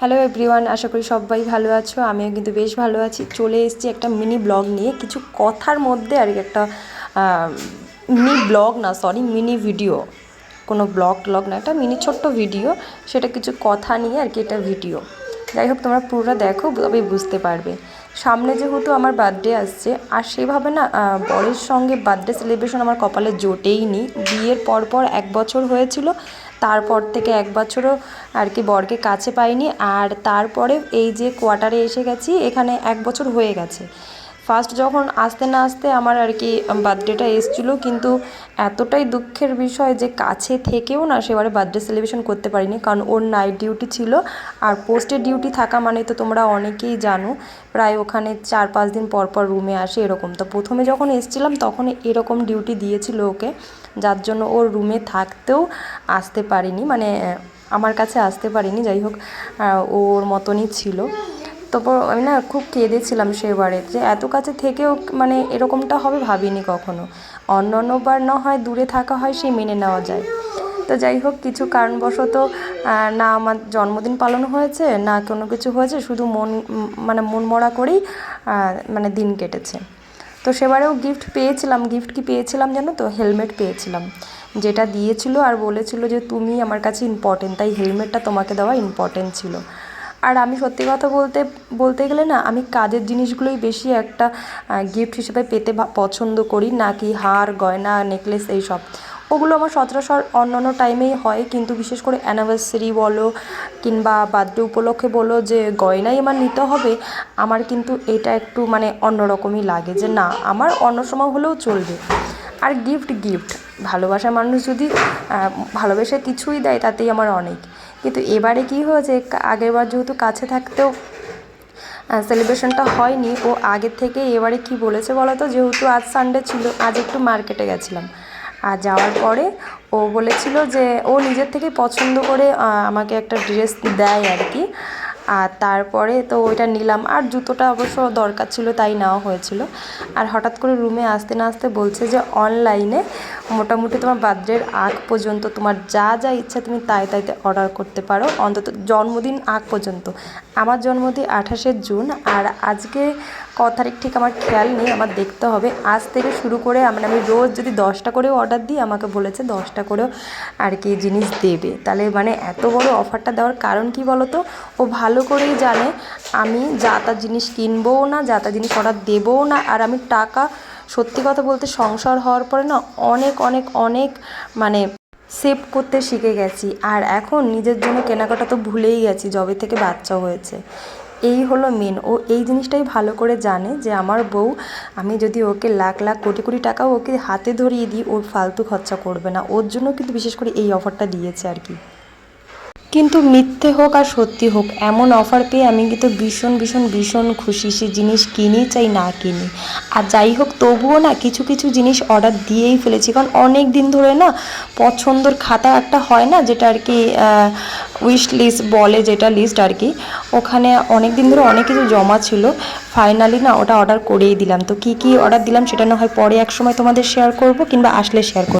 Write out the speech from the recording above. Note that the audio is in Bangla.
হ্যালো এভরিওয়ান আশা করি সবাই ভালো আছো। আমিও কিন্তু বেশ ভালো আছি। চলে এসেছি একটা মিনি ব্লগ নিয়ে। কিছু কথার মধ্যে আর একটা মিনি ব্লগ না সরি মিনি ভিডিও কোনো ব্লগ ট্লগ না, একটা মিনি ছোট্ট ভিডিও সেটা কিছু কথা নিয়ে আর কি এটা ভিডিও যাই হোক, তোমরা পুরোটা দেখো, তবেই বুঝতে পারবে। সামনে যেহেতু আমার বার্থডে আসছে, আর সেভাবে না বরের সঙ্গে বার্থডে সেলিব্রেশন আমার কপালে জোটেই নি। বিয়ের পর পর এক বছর হয়েছিল, তারপর থেকে এক বছরও আর কি বরকে কাছে পাইনি, আর তারপরে এই যে কোয়ার্টারে এসে গেছি, এখানে এক বছর হয়ে গেছে। ফার্স্ট যখন আসতে না আসতে আমার আর কি বার্থডেটা এসেছিল, কিন্তু এতটাই দুঃখের বিষয় যে কাছে থেকেও না সেবারে বার্থডে সেলিব্রেশন করতে পারিনি। কারণ ওর নাইট ডিউটি ছিল, আর পোস্টের ডিউটি থাকা মানে তো তোমরা অনেকেই জানো, প্রায় ওখানে চার পাঁচ দিন পর পর রুমে আসে এরকম। তো প্রথমে যখন এসেছিলাম তখন এরকম ডিউটি দিয়েছিল ওকে, যার জন্য ওর রুমে থাকতেও আসতে পারিনি মানে আমার কাছে আসতে পারিনি, যাই হোক ওর মতনই ছিল। তারপর আমি না খুব কেঁদেছিলাম সেবারে যে এত কাছে থেকেও মানে এরকমটা হবে ভাবিনি কখনো। অন্য অন্যবার না হয় দূরে থাকা হয় সে মেনে নেওয়া যায়। তো যাই হোক, কিছু কারণবশত না আমার জন্মদিন পালন হয়েছে, না কোনো কিছু হয়েছে, শুধু মন মানে মন মরা করেই মানে দিন কেটেছে। তো সেবারেও গিফট পেয়েছিলাম গিফট কি পেয়েছিলাম জানো তো? হেলমেট পেয়েছিলাম। যেটা দিয়েছিল আর বলেছিল যে, তুমি আমার কাছে ইম্পর্টেন্ট তাই হেলমেটটা তোমাকে দেওয়া ইম্পর্টেন্ট ছিল। আর আমি সত্যি কথা বলতে বলতে গেলে না, আমি কাজের জিনিসগুলোই বেশি একটা গিফট হিসেবে পেতে পছন্দ করি, নাকি হার, গয়না নেকলেস এইসব। ওগুলো আমার সচরাচর অন্য অন্য টাইমেই হয়, কিন্তু বিশেষ করে অ্যানিভার্সারি বলো, কিংবা বার্থডে উপলক্ষে বলো যে গয়নাই আমার নিতে হবে, আমার কিন্তু এটা একটু মানে অন্যরকমই লাগে যে না, আমার অন্য সময় হলেও চলবে। আর গিফট গিফট ভালোবাসার মানুষ যদি ভালোবেসে কিছুই দেয়, তাতেই আমার অনেক। কিন্তু এবারে কি হয়েছে আগেরবার যেহেতু কাছে থাকতেও সেলিব্রেশনটা হয়নি, ও আগের থেকে এবারে কি বলেছে বলো তো যেহেতু আজ সানডে ছিল, আজ একটু মার্কেটে গেছিলাম। আর যাওয়ার পরে ও বলেছিল যে, ও নিজের থেকে পছন্দ করে আমাকে একটা ড্রেস দেয় আর কি। আর তারপরে তো ওইটা নিলাম। আর জুতোটা অবশ্য দরকার ছিল, তাই নেওয়া হয়েছিল। আর হঠাৎ করে রুমে আসতে না আসতে বলছে যে অনলাইনে মোটামুটি তোমার বার্থডের আগ পর্যন্ত তোমার যা যা ইচ্ছা তুমি তাই তাইতে অর্ডার করতে পারো। অন্তত জন্মদিন আগ পর্যন্ত। আমার জন্মদিন আঠাশে জুন, আর আজকে ক তারিখ ঠিক আমার খেয়াল নেই, আমার দেখতে হবে। আজ থেকে শুরু করে মানে আমি রোজ যদি দশটা করেও অর্ডার দিই, আমাকে বলেছে দশটা করেও আর কি জিনিস দেবে। তাহলে মানে এত বড় অফারটা দেওয়ার কারণ কি বলো তো ও ভালো করেই জানে, আমি যা তা জিনিস কিনবও না, যা তা জিনিস অর্ডার দেবও না, আর আমি টাকা সত্যি কথা বলতে সংসার হওয়ার পরে না অনেক অনেক অনেক মানে সেভ করতে শিখে গেছি। আর এখন নিজের জন্য কেনাকাটা তো ভুলেই গেছি জবে থেকে বাচ্চা হয়েছে। এই হলো মেন ও এই জিনিসটাই ভালো করে জানে যে আমার বউ, আমি যদি ওকে লাখ লাখ, কোটি কোটি টাকাও ওকে হাতে ধরিয়ে দিই ওর ফালতু খরচা করবে না। ওর জন্য কিন্তু বিশেষ করে এই অফারটা দিয়েছে আর কি। কিন্তু মিথ্যে হোক আর সত্যি হোক, এমন অফার পেয়ে আমি কিন্তু ভীষণ ভীষণ ভীষণ খুশি। সে জিনিস কিনি চাই, না কিনি। আর যাই হোক, তবুও না কিছু কিছু জিনিস অর্ডার দিয়েই ফেলেছি। কারণ অনেক দিন ধরে না পছন্দর খাতা একটা হয় না, যেটা আর কি উইশ লিস্ট বলে যেটা লিস্ট আর কি। ওখানে অনেক দিন ধরে অনেক কিছু জমা ছিল। ফাইনালি না ওটা অর্ডার করেই দিলাম। তো কি কি অর্ডার দিলাম সেটা না হয় পরে এক সময় তোমাদের শেয়ার করব কিংবা আসলে শেয়ার করব।